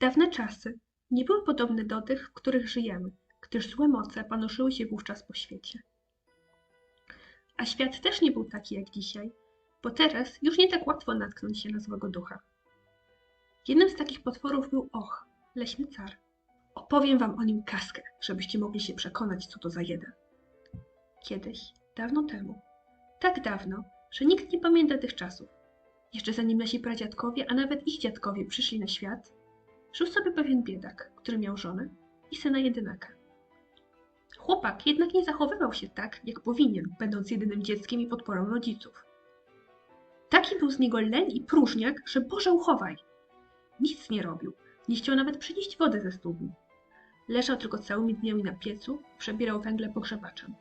Dawne czasy nie były podobne do tych, w których żyjemy, gdyż złe moce panoszyły się wówczas po świecie. A świat też nie był taki jak dzisiaj, bo teraz już nie tak łatwo natknąć się na złego ducha. Jednym z takich potworów był Och, leśny car. Opowiem wam o nim kaskę, żebyście mogli się przekonać, co to za jeden. Kiedyś, dawno temu, tak dawno, że nikt nie pamięta tych czasów, jeszcze zanim nasi pradziadkowie, a nawet ich dziadkowie przyszli na świat, żył sobie pewien biedak, który miał żonę i syna jedynaka. Chłopak jednak nie zachowywał się tak, jak powinien, będąc jedynym dzieckiem i podporą rodziców. Taki był z niego leń i próżniak, że Boże uchowaj. Nic nie robił, nie chciał nawet przynieść wody ze studni. Leżał tylko całymi dniami na piecu, przebierał węgle pogrzebaczem.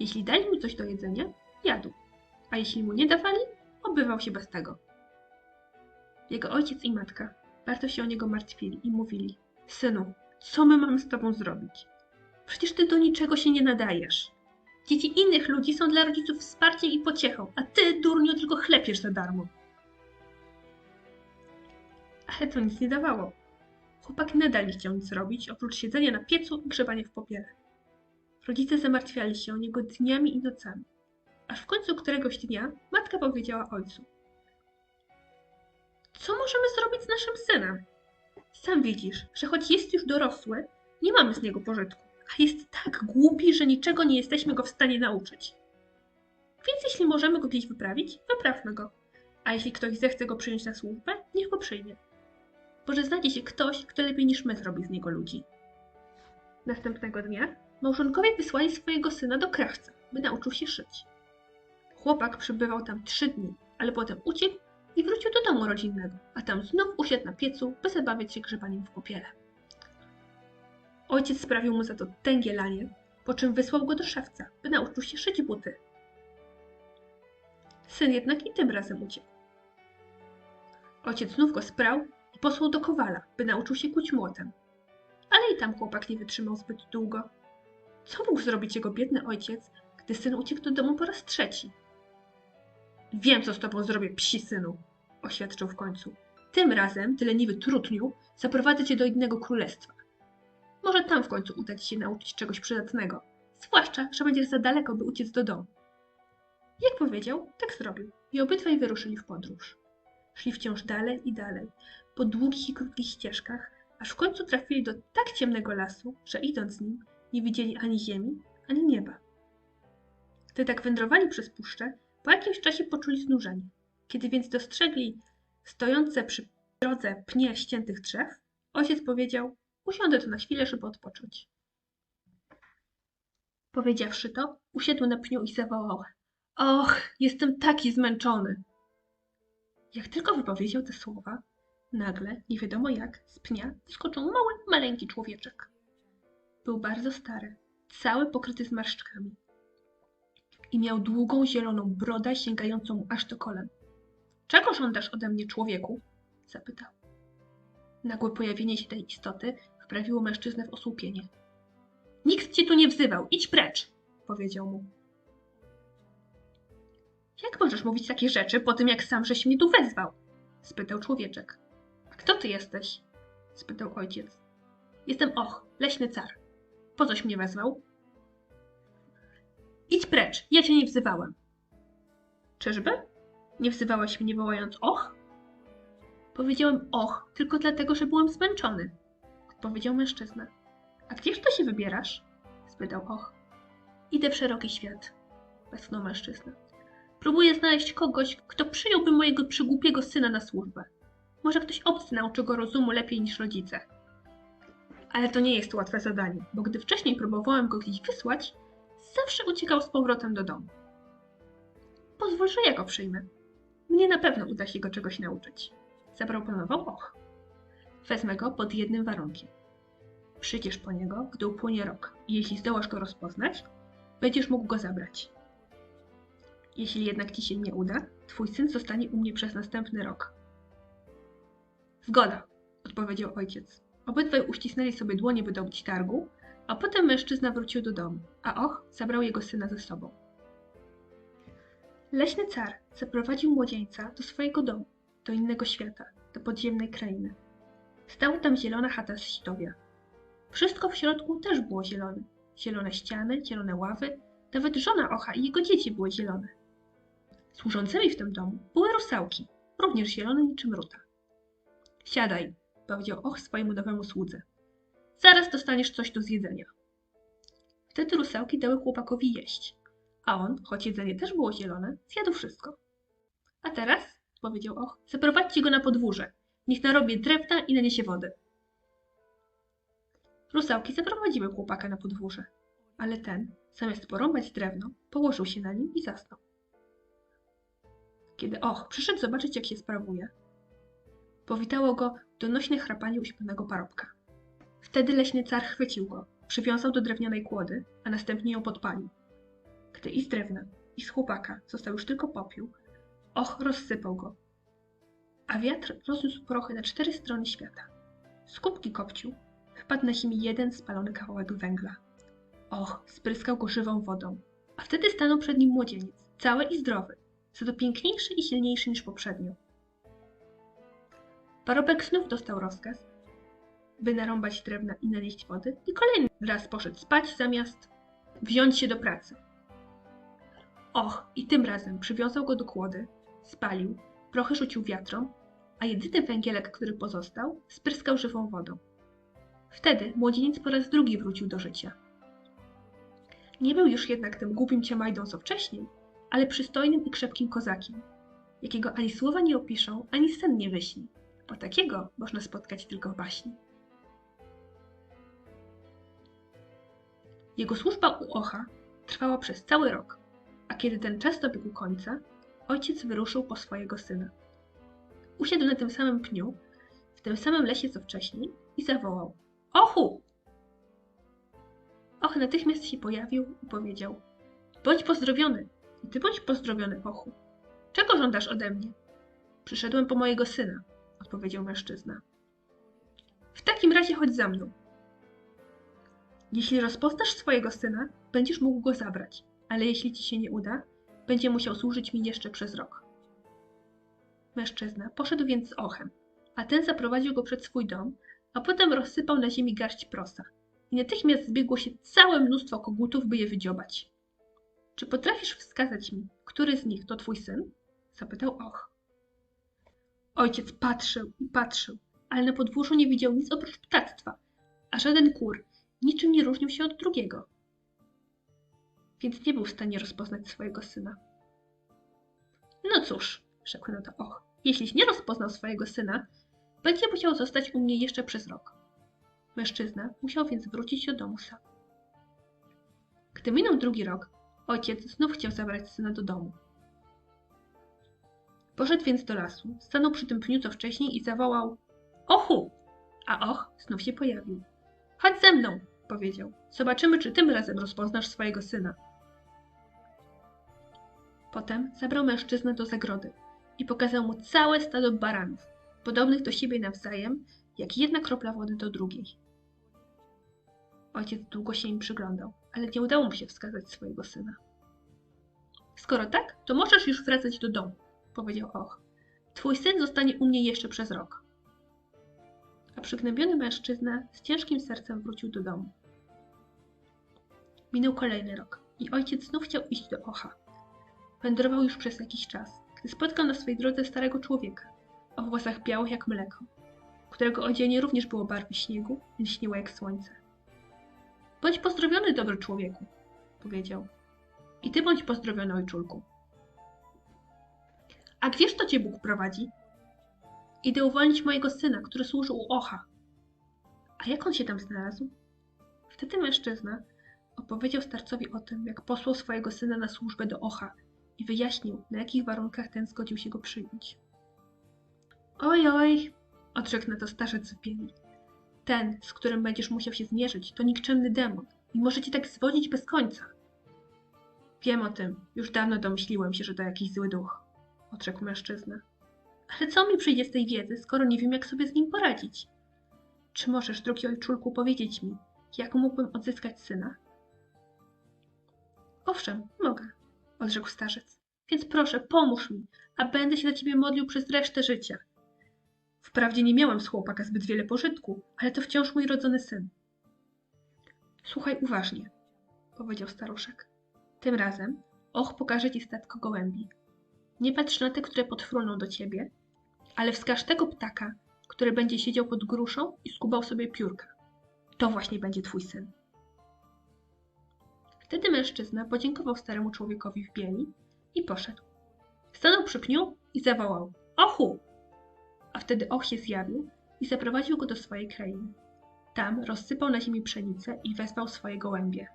Jeśli dali mu coś do jedzenia, jadł, a jeśli mu nie dawali, obywał się bez tego. Jego ojciec i matka bardzo się o niego martwili i mówili: Synu, co my mamy z tobą zrobić? Przecież ty do niczego się nie nadajesz. Dzieci innych ludzi są dla rodziców wsparciem i pociechą, a ty, durniu, tylko chlepiesz za darmo. Ale to nic nie dawało. Chłopak nadal nie chciał nic robić, oprócz siedzenia na piecu i grzebania w popiele. Rodzice zamartwiali się o niego dniami i nocami. Aż w końcu któregoś dnia matka powiedziała ojcu: Co możemy zrobić z naszym synem? Sam widzisz, że choć jest już dorosły, nie mamy z niego pożytku, a jest tak głupi, że niczego nie jesteśmy go w stanie nauczyć. Więc jeśli możemy go gdzieś wyprawić, wyprawmy go. A jeśli ktoś zechce go przyjąć na służbę, niech go przyjmie. Może znajdzie się ktoś, kto lepiej niż my zrobi z niego ludzi. Następnego dnia małżonkowie wysłali swojego syna do krawca, by nauczył się szyć. Chłopak przebywał tam trzy dni, ale potem uciekł i wrócił do domu rodzinnego, a tam znów usiadł na piecu, by zabawiać się grzebaniem w popiele. Ojciec sprawił mu za to tęgie lanie, po czym wysłał go do szewca, by nauczył się szyć buty. Syn jednak i tym razem uciekł. Ojciec znów go sprał i posłał do kowala, by nauczył się kuć młotem. Ale i tam chłopak nie wytrzymał zbyt długo. Co mógł zrobić jego biedny ojciec, gdy syn uciekł do domu po raz trzeci? Wiem, co z tobą zrobię, psi synu, oświadczył w końcu. Tym razem, ty leniwy trutniu, zaprowadzę cię do innego królestwa. Może tam w końcu uda ci się nauczyć czegoś przydatnego, zwłaszcza, że będziesz za daleko, by uciec do domu. Jak powiedział, tak zrobił i obydwaj wyruszyli w podróż. Szli wciąż dalej i dalej, po długich i krótkich ścieżkach, aż w końcu trafili do tak ciemnego lasu, że idąc nim, nie widzieli ani ziemi, ani nieba. Gdy tak wędrowali przez puszczę, po jakimś czasie poczuli znużenie. Kiedy więc dostrzegli stojące przy drodze pnie ściętych drzew, ojciec powiedział: Usiądę tu na chwilę, żeby odpocząć. Powiedziawszy to, usiadł na pniu i zawołał: Och, jestem taki zmęczony. Jak tylko wypowiedział te słowa, nagle, nie wiadomo jak, z pnia wyskoczył mały, maleńki człowieczek. Był bardzo stary, cały pokryty zmarszczkami i miał długą, zieloną brodę sięgającą mu aż do kolan. Czego żądasz ode mnie, człowieku? zapytał. Nagłe pojawienie się tej istoty wprawiło mężczyznę w osłupienie. Nikt cię tu nie wzywał, idź precz, powiedział mu. Jak możesz mówić takie rzeczy po tym, jak sam żeś mnie tu wezwał? spytał człowieczek. A kto ty jesteś? spytał ojciec. Jestem Och, leśny car. Po coś mnie wezwał? Precz, ja cię nie wzywałem. Czyżby? Nie wzywałeś mnie wołając och? Powiedziałem och, tylko dlatego, że byłem zmęczony, odpowiedział mężczyzna. A gdzież to się wybierasz? spytał och. Idę w szeroki świat, westchnął mężczyzna. Próbuję znaleźć kogoś, kto przyjąłby mojego przygłupiego syna na służbę. Może ktoś obcy nauczy go rozumu lepiej niż rodzice. Ale to nie jest łatwe zadanie, bo gdy wcześniej próbowałem go gdzieś wysłać, zawsze uciekał z powrotem do domu. Pozwól, że ja go przyjmę. Mnie na pewno uda się go czegoś nauczyć. Zaproponował Och. Wezmę go pod jednym warunkiem. Przyjdziesz po niego, gdy upłynie rok i jeśli zdołasz go rozpoznać, będziesz mógł go zabrać. Jeśli jednak ci się nie uda, twój syn zostanie u mnie przez następny rok. Zgoda, odpowiedział ojciec. Obydwaj uścisnęli sobie dłonie, by dobić targu, a potem mężczyzna wrócił do domu, a Och zabrał jego syna ze sobą. Leśny car zaprowadził młodzieńca do swojego domu, do innego świata, do podziemnej krainy. Stała tam zielona chata z Sitowia. Wszystko w środku też było zielone. Zielone ściany, zielone ławy, nawet żona Ocha i jego dzieci były zielone. Służącymi w tym domu były rusałki, również zielone niczym ruta. Siadaj, powiedział Och swojemu nowemu słudze. Zaraz dostaniesz coś do zjedzenia. Wtedy rusałki dały chłopakowi jeść, a on, choć jedzenie też było zielone, zjadł wszystko. A teraz, powiedział Och, zaprowadźcie go na podwórze. Niech narobi drewna i naniesie wody. Rusałki zaprowadziły chłopaka na podwórze, ale ten, zamiast porąbać drewno, położył się na nim i zasnął. Kiedy Och przyszedł zobaczyć, jak się sprawuje, powitało go donośne chrapanie uśpionego parobka. Wtedy leśny car chwycił go, przywiązał do drewnianej kłody, a następnie ją podpalił. Gdy i z drewna, i z chłopaka został już tylko popiół, Och rozsypał go, a wiatr rozniósł prochy na cztery strony świata. Z kubki kopciu wpadł na ziemi jeden spalony kawałek węgla. Och, spryskał go żywą wodą, a wtedy stanął przed nim młodzieniec, cały i zdrowy, co to piękniejszy i silniejszy niż poprzednio. Parobek znów dostał rozkaz, by narąbać drewna i nanieść wody i kolejny raz poszedł spać zamiast wziąć się do pracy. Och, i tym razem przywiązał go do kłody, spalił, prochy rzucił wiatrom, a jedyny węgielek, który pozostał, spryskał żywą wodą. Wtedy młodzieniec po raz drugi wrócił do życia. Nie był już jednak tym głupim ciamajdą co wcześniej, ale przystojnym i krzepkim kozakiem, jakiego ani słowa nie opiszą, ani sen nie wyśni, bo takiego można spotkać tylko w baśni. Jego służba u Ocha trwała przez cały rok, a kiedy ten czas dobiegł końca, ojciec wyruszył po swojego syna. Usiadł na tym samym pniu, w tym samym lesie co wcześniej i zawołał: Ochu! Och natychmiast się pojawił i powiedział: Bądź pozdrowiony, i ty bądź pozdrowiony, Ochu. Czego żądasz ode mnie? Przyszedłem po mojego syna, odpowiedział mężczyzna. W takim razie chodź za mną. Jeśli rozpoznasz swojego syna, będziesz mógł go zabrać, ale jeśli ci się nie uda, będzie musiał służyć mi jeszcze przez rok. Mężczyzna poszedł więc z ochem, a ten zaprowadził go przed swój dom, a potem rozsypał na ziemi garść prosa i natychmiast zbiegło się całe mnóstwo kogutów, by je wydziobać. Czy potrafisz wskazać mi, który z nich to twój syn? zapytał Och. Ojciec patrzył i patrzył, ale na podwórzu nie widział nic oprócz ptactwa, a żaden kur niczym nie różnił się od drugiego. Więc nie był w stanie rozpoznać swojego syna. No cóż, rzekł na to Och, jeśliś nie rozpoznał swojego syna, będzie musiał zostać u mnie jeszcze przez rok. Mężczyzna musiał więc wrócić do domu sam. Gdy minął drugi rok, ojciec znów chciał zabrać syna do domu. Poszedł więc do lasu, stanął przy tym pniu co wcześniej i zawołał Ochu! A Och znów się pojawił. Chodź ze mną, powiedział. Zobaczymy, czy tym razem rozpoznasz swojego syna. Potem zabrał mężczyznę do zagrody i pokazał mu całe stado baranów, podobnych do siebie nawzajem, jak jedna kropla wody do drugiej. Ojciec długo się im przyglądał, ale nie udało mu się wskazać swojego syna. Skoro tak, to możesz już wracać do domu, powiedział Och. Twój syn zostanie u mnie jeszcze przez rok. A przygnębiony mężczyzna z ciężkim sercem wrócił do domu. Minął kolejny rok i ojciec znów chciał iść do Ocha. Wędrował już przez jakiś czas, gdy spotkał na swej drodze starego człowieka, o włosach białych jak mleko, którego odzienie również było barwy śniegu i lśniło jak słońce. Bądź pozdrowiony, dobry człowieku, powiedział. I ty bądź pozdrowiony, ojczulku. A gdzież to cię Bóg prowadzi? Idę uwolnić mojego syna, który służył u Ocha. A jak on się tam znalazł? Wtedy mężczyzna opowiedział starcowi o tym, jak posłał swojego syna na służbę do Ocha i wyjaśnił, na jakich warunkach ten zgodził się go przyjąć. Oj, oj, odrzekł na to starzec w bieli. Ten, z którym będziesz musiał się zmierzyć, to nikczemny demon i może cię tak zwodzić bez końca. Wiem o tym, już dawno domyśliłem się, że to jakiś zły duch, odrzekł mężczyzna. Ale co mi przyjdzie z tej wiedzy, skoro nie wiem, jak sobie z nim poradzić? Czy możesz, drogi ojczulku, powiedzieć mi, jak mógłbym odzyskać syna? Owszem, mogę, odrzekł starzec. Więc proszę, pomóż mi, a będę się za ciebie modlił przez resztę życia. Wprawdzie nie miałam z chłopaka zbyt wiele pożytku, ale to wciąż mój rodzony syn. Słuchaj uważnie, powiedział staruszek. Tym razem Och pokaże ci statko gołębi. Nie patrz na te, które podfruną do ciebie, ale wskaż tego ptaka, który będzie siedział pod gruszą i skubał sobie piórka. To właśnie będzie twój syn. Wtedy mężczyzna podziękował staremu człowiekowi w bieli i poszedł. Stanął przy pniu i zawołał: Ochu! A wtedy Och się zjawił i zaprowadził go do swojej krainy. Tam rozsypał na ziemi pszenicę i wezwał swoje gołębie.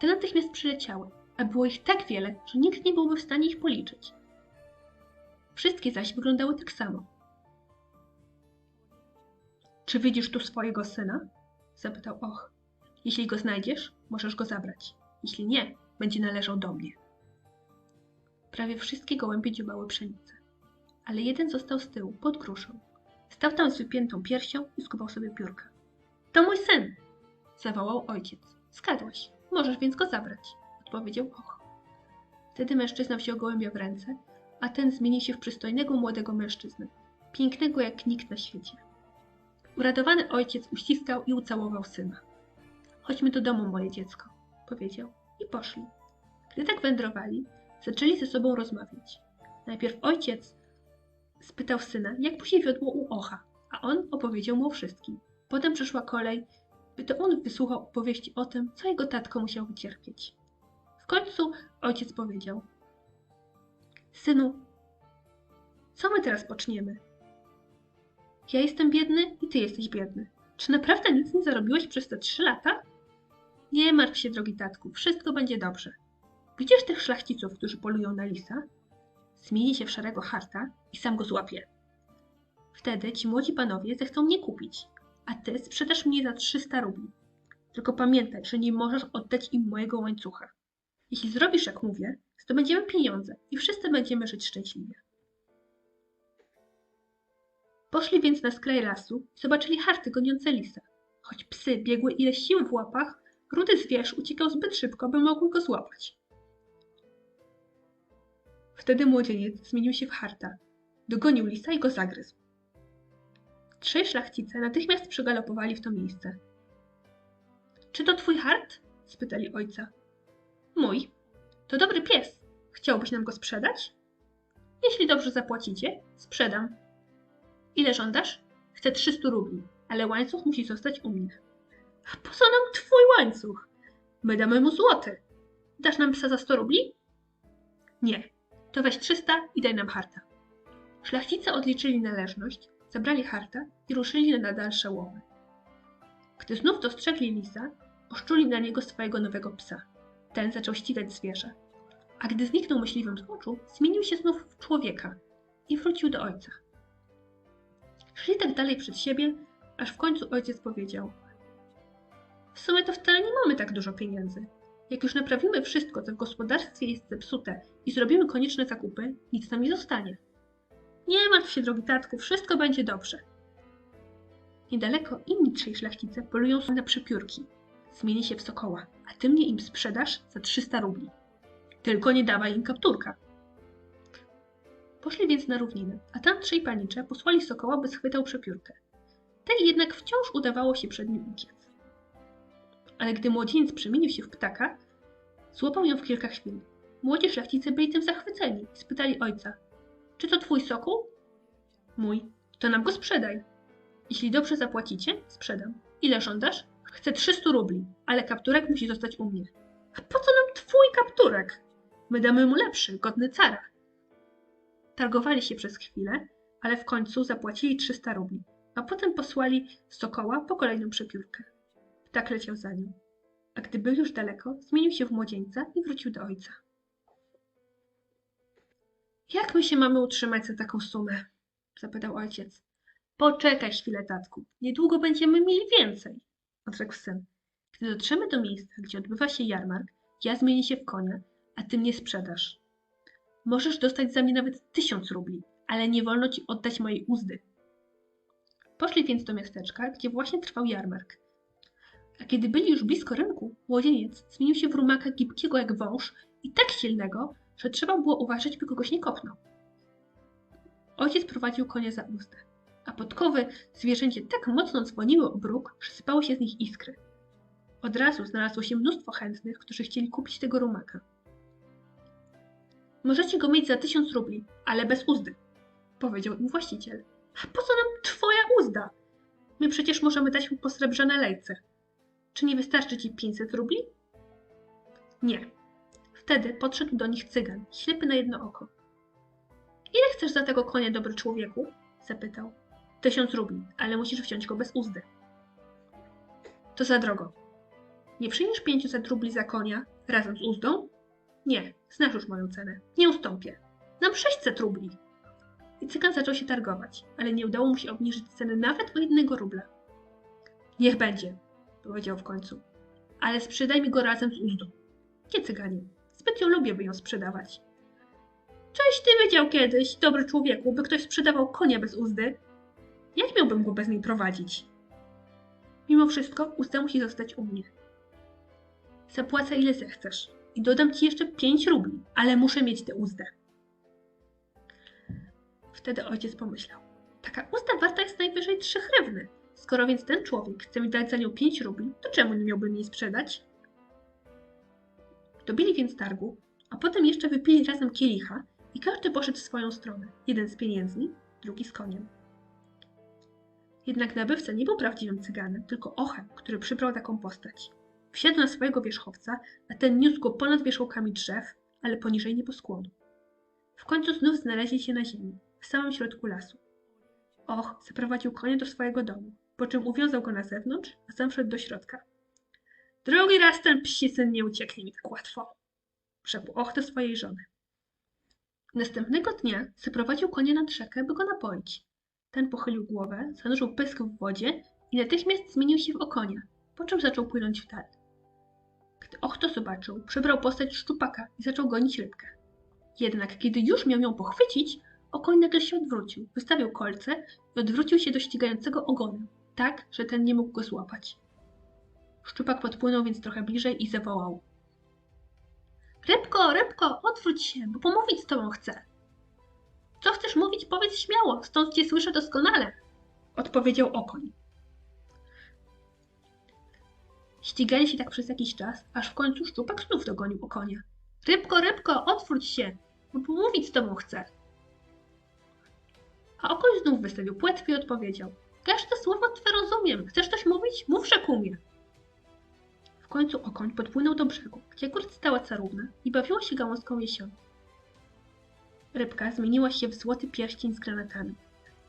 Te natychmiast przyleciały, a było ich tak wiele, że nikt nie byłby w stanie ich policzyć. Wszystkie zaś wyglądały tak samo. Czy widzisz tu swojego syna? zapytał Och. Jeśli go znajdziesz, możesz go zabrać. Jeśli nie, będzie należał do mnie. Prawie wszystkie gołębie dziobały pszenicę, ale jeden został z tyłu, pod gruszą. Stał tam z wypiętą piersią i skubał sobie piórka. To mój syn! zawołał ojciec. Skadłeś, możesz więc go zabrać, odpowiedział Och. Wtedy mężczyzna wziął gołębia w ręce, a ten zmienił się w przystojnego młodego mężczyznę, pięknego jak nikt na świecie. Uradowany ojciec uściskał i ucałował syna. Chodźmy do domu, moje dziecko, powiedział i poszli. Gdy tak wędrowali, zaczęli ze sobą rozmawiać. Najpierw ojciec spytał syna, jak mu się wiodło u Ocha, a on opowiedział mu o wszystkim. Potem przyszła kolej, by to on wysłuchał opowieści o tym, co jego tatko musiał wycierpieć. W końcu ojciec powiedział: Synu, co my teraz poczniemy? Ja jestem biedny i ty jesteś biedny. Czy naprawdę nic nie zarobiłeś przez te trzy lata? Nie martw się, drogi tatku, wszystko będzie dobrze. Widzisz tych szlachciców, którzy polują na lisa? Zmieni się w szarego harta i sam go złapie. Wtedy ci młodzi panowie zechcą mnie kupić, a ty sprzedasz mnie za 300 rubli. Tylko pamiętaj, że nie możesz oddać im mojego łańcucha. Jeśli zrobisz jak mówię, zdobędziemy pieniądze i wszyscy będziemy żyć szczęśliwie. Poszli więc na skraj lasu i zobaczyli harty goniące lisa. Choć psy biegły ile sił w łapach, rudy zwierz uciekał zbyt szybko, by mogły go złapać. Wtedy młodzieniec zmienił się w harta. Dogonił lisa i go zagryzł. Trzej szlachcice natychmiast przygalopowali w to miejsce. Czy to twój hart? spytali ojca. Mój. To dobry pies. Chciałbyś nam go sprzedać? Jeśli dobrze zapłacicie, sprzedam. Ile żądasz? Chcę 300 rubli, ale łańcuch musi zostać u mnie. A po co nam twój łańcuch? My damy mu złoty. Dasz nam psa za 100 rubli? Nie. To weź 300 i daj nam harta. Szlachcice odliczyli należność, zabrali harta i ruszyli na dalsze łowy. Gdy znów dostrzegli lisa, oszczuli na niego swojego nowego psa. Ten zaczął ścigać zwierzę. A gdy zniknął myśliwym z oczu, zmienił się znów w człowieka i wrócił do ojca. Szli tak dalej przed siebie, aż w końcu ojciec powiedział: W sumie to wcale nie mamy tak dużo pieniędzy. Jak już naprawimy wszystko, co w gospodarstwie jest zepsute i zrobimy konieczne zakupy, nic nam nie zostanie. Nie martw się, drogi tatku, wszystko będzie dobrze. Niedaleko inni trzej szlachcice polują na przepiórki. Zmieni się w sokoła, a ty mnie im sprzedasz za 300 rubli. Tylko nie dawaj im kapturka. Poszli więc na równinę, a tam trzej panicze posłali sokoła, by schwytał przepiórkę. Tej jednak wciąż udawało się przed nim uciec. Ale gdy młodzieniec przemienił się w ptaka, złapał ją w kilka chwil. Młodzi szlachcice byli tym zachwyceni i spytali ojca: Czy to twój sokół? Mój. To nam go sprzedaj. Jeśli dobrze zapłacicie, sprzedam. Ile żądasz? Chcę 300 rubli, ale kapturek musi zostać u mnie. A po co nam twój kapturek? My damy mu lepszy, godny cara. Targowali się przez chwilę, ale w końcu zapłacili 300 rubli, a potem posłali Sokoła po kolejną przepiórkę. Ptak leciał za nią, a gdy był już daleko, zmienił się w młodzieńca i wrócił do ojca. Jak my się mamy utrzymać za taką sumę? zapytał ojciec. Poczekaj chwilę, tatku. Niedługo będziemy mieli więcej, odrzekł syn. Gdy dotrzemy do miejsca, gdzie odbywa się jarmark, ja zmienię się w konia, a ty mnie sprzedasz. Możesz dostać za mnie nawet tysiąc rubli, ale nie wolno ci oddać mojej uzdy. Poszli więc do miasteczka, gdzie właśnie trwał jarmark. A kiedy byli już blisko rynku, młodzieniec zmienił się w rumaka gibkiego jak wąż i tak silnego, że trzeba było uważać, by kogoś nie kopnął. Ojciec prowadził konia za uzdę. a podkowy zwierzęcie tak mocno dzwoniły o bruk, że sypały się z nich iskry. Od razu znalazło się mnóstwo chętnych, którzy chcieli kupić tego rumaka. Możecie go mieć za tysiąc rubli, ale bez uzdy, powiedział im właściciel. A po co nam twoja uzda? My przecież możemy dać mu posrebrzane lejce. Czy nie wystarczy ci 500 rubli? Nie. Wtedy podszedł do nich cygan, ślepy na jedno oko. Ile chcesz za tego konia, dobry człowieku? zapytał. Tysiąc rubli, ale musisz wziąć go bez uzdy. To za drogo. Nie przyjmiesz 500 rubli za konia razem z uzdą? Nie, znasz już moją cenę. Nie ustąpię. Dam 600 rubli. I cygan zaczął się targować, ale nie udało mu się obniżyć ceny nawet o jednego rubla. Niech będzie, powiedział w końcu. Ale sprzedaj mi go razem z uzdą. Nie cyganie. Zbyt ją lubię, by ją sprzedawać. Cześć ty wiedział kiedyś, dobry człowieku, by ktoś sprzedawał konia bez uzdy? Jak miałbym go bez niej prowadzić? Mimo wszystko uzda musi zostać u mnie. Zapłacę ile zechcesz i dodam ci jeszcze pięć rubli, ale muszę mieć tę uzdę. Wtedy ojciec pomyślał. Taka uzda warta jest najwyżej trzy hrewny. Skoro więc ten człowiek chce mi dać za nią pięć rubli, to czemu nie miałbym jej sprzedać? Dobili więc targu, a potem jeszcze wypili razem kielicha i każdy poszedł w swoją stronę. Jeden z pieniędzmi, drugi z koniem. Jednak nabywca nie był prawdziwym cyganem, tylko ochem, który przybrał taką postać. Wsiadł na swojego wierzchowca, a ten niósł go ponad wierzchołkami drzew, ale poniżej nieboskłonu. W końcu znów znaleźli się na ziemi, w samym środku lasu. Och, zaprowadził konia do swojego domu, po czym uwiązał go na zewnątrz, a sam wszedł do środka. Drugi raz ten psi syn nie ucieknie mi tak łatwo, rzekł Och do swojej żony. Następnego dnia zaprowadził konia nad rzekę, by go napoić. Ten pochylił głowę, zanurzył pysk w wodzie i natychmiast zmienił się w okonia, po czym zaczął płynąć w dal. Gdy Och to zobaczył, przybrał postać szczupaka i zaczął gonić rybkę. Jednak kiedy już miał ją pochwycić, okoń nagle się odwrócił, wystawił kolce i odwrócił się do ścigającego ogonem, tak, że ten nie mógł go złapać. Szczupak podpłynął więc trochę bliżej i zawołał. Rybko, rybko, odwróć się, bo pomówić z tobą chcę. Co chcesz mówić, powiedz śmiało, stąd cię słyszę doskonale, odpowiedział okoń. Ścigali się tak przez jakiś czas, aż w końcu szczupak znów dogonił okonia. Rybko, rybko, otwórz się, bo pomówić z tobą chcę. A okoń znów wystawił płetwy i odpowiedział. Każde słowo twe rozumiem. Chcesz coś mówić? Mów, że kumie. W końcu okoń podpłynął do brzegu, gdzie akurat stała carówna i bawiła się gałązką jesiony. Rybka zmieniła się w złoty pierścień z granatami.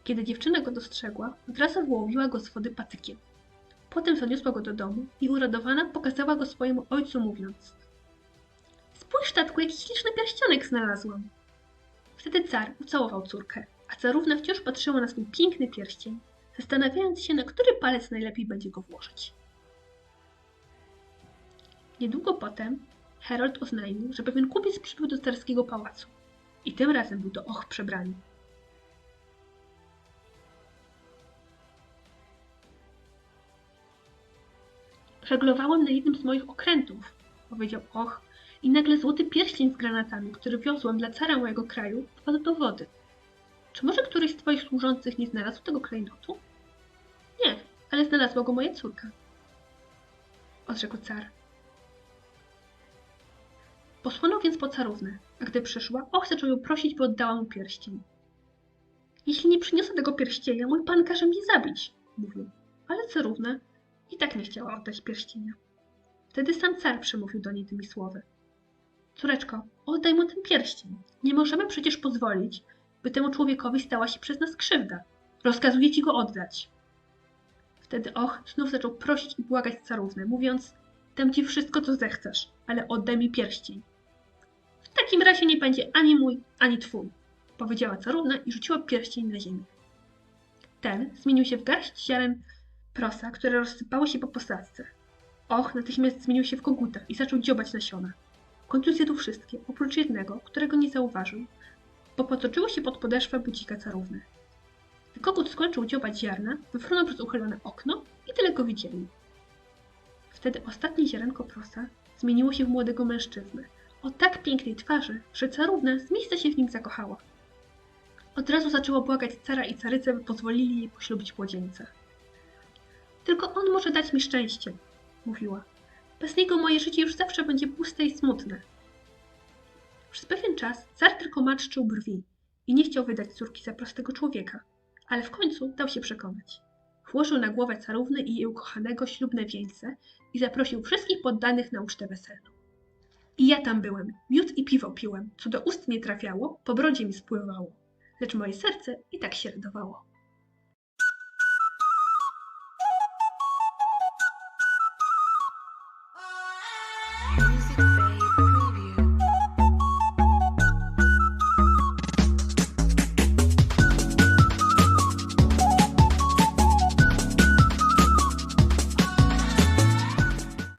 Kiedy dziewczyna go dostrzegła, od razu wyłowiła go z wody patykiem. Potem zaniosła go do domu i uradowana pokazała go swojemu ojcu, mówiąc Spójrz, tatku, jaki śliczny pierścionek znalazłam. Wtedy car ucałował córkę, a carówna wciąż patrzyła na swój piękny pierścień, zastanawiając się, na który palec najlepiej będzie go włożyć. Niedługo potem Herold oznajmił, że pewien kupiec przybył do carskiego pałacu. I tym razem był to och przebrany. Żeglowałem na jednym z moich okrętów, powiedział Och, i nagle złoty pierścień z granatami, który wiozłem dla cara mojego kraju, wpadł do wody. Czy może któryś z twoich służących nie znalazł tego klejnotu? Nie, ale znalazła go moja córka. Odrzekł car. Posłano więc po carównę, a gdy przyszła, Och zaczął ją prosić, by oddała mu pierścień. Jeśli nie przyniosę tego pierścienia, mój pan każe mnie zabić, mówił. Ale carówna i tak nie chciała oddać pierścienia. Wtedy sam car przemówił do niej tymi słowy. Córeczko, oddaj mu ten pierścień. Nie możemy przecież pozwolić, by temu człowiekowi stała się przez nas krzywda. Rozkazuję ci go oddać. Wtedy Och znów zaczął prosić i błagać carównę, mówiąc Dam ci wszystko, co zechcesz, ale oddaj mi pierścień. W takim razie nie będzie ani mój, ani twój, powiedziała carówna i rzuciła pierścień na ziemię. Ten zmienił się w garść ziaren prosa, które rozsypały się po posadzce. Och natychmiast zmienił się w koguta i zaczął dziobać nasiona. W końcu zjadł wszystkie, oprócz jednego, którego nie zauważył, bo potoczyło się pod podeszwę bucika carówny. Gdy kogut skończył dziobać ziarna, wyfrunął przez uchylone okno i tyle go widzieli. Wtedy ostatnie ziarenko prosa zmieniło się w młodego mężczyznę, o tak pięknej twarzy, że carówna z miejsca się w nim zakochała. Od razu zaczęło błagać cara i carycę, by pozwolili jej poślubić młodzieńca. Tylko on może dać mi szczęście, mówiła. Bez niego moje życie już zawsze będzie puste i smutne. Przez pewien czas tylko marszczył brwi i nie chciał wydać córki za prostego człowieka, ale w końcu dał się przekonać. Włożył na głowę carówny i jej ukochanego ślubne wieńce i zaprosił wszystkich poddanych na ucztę weselną. I ja tam byłem, miód i piwo piłem, co do ust nie trafiało, po brodzie mi spływało, lecz moje serce i tak się radowało.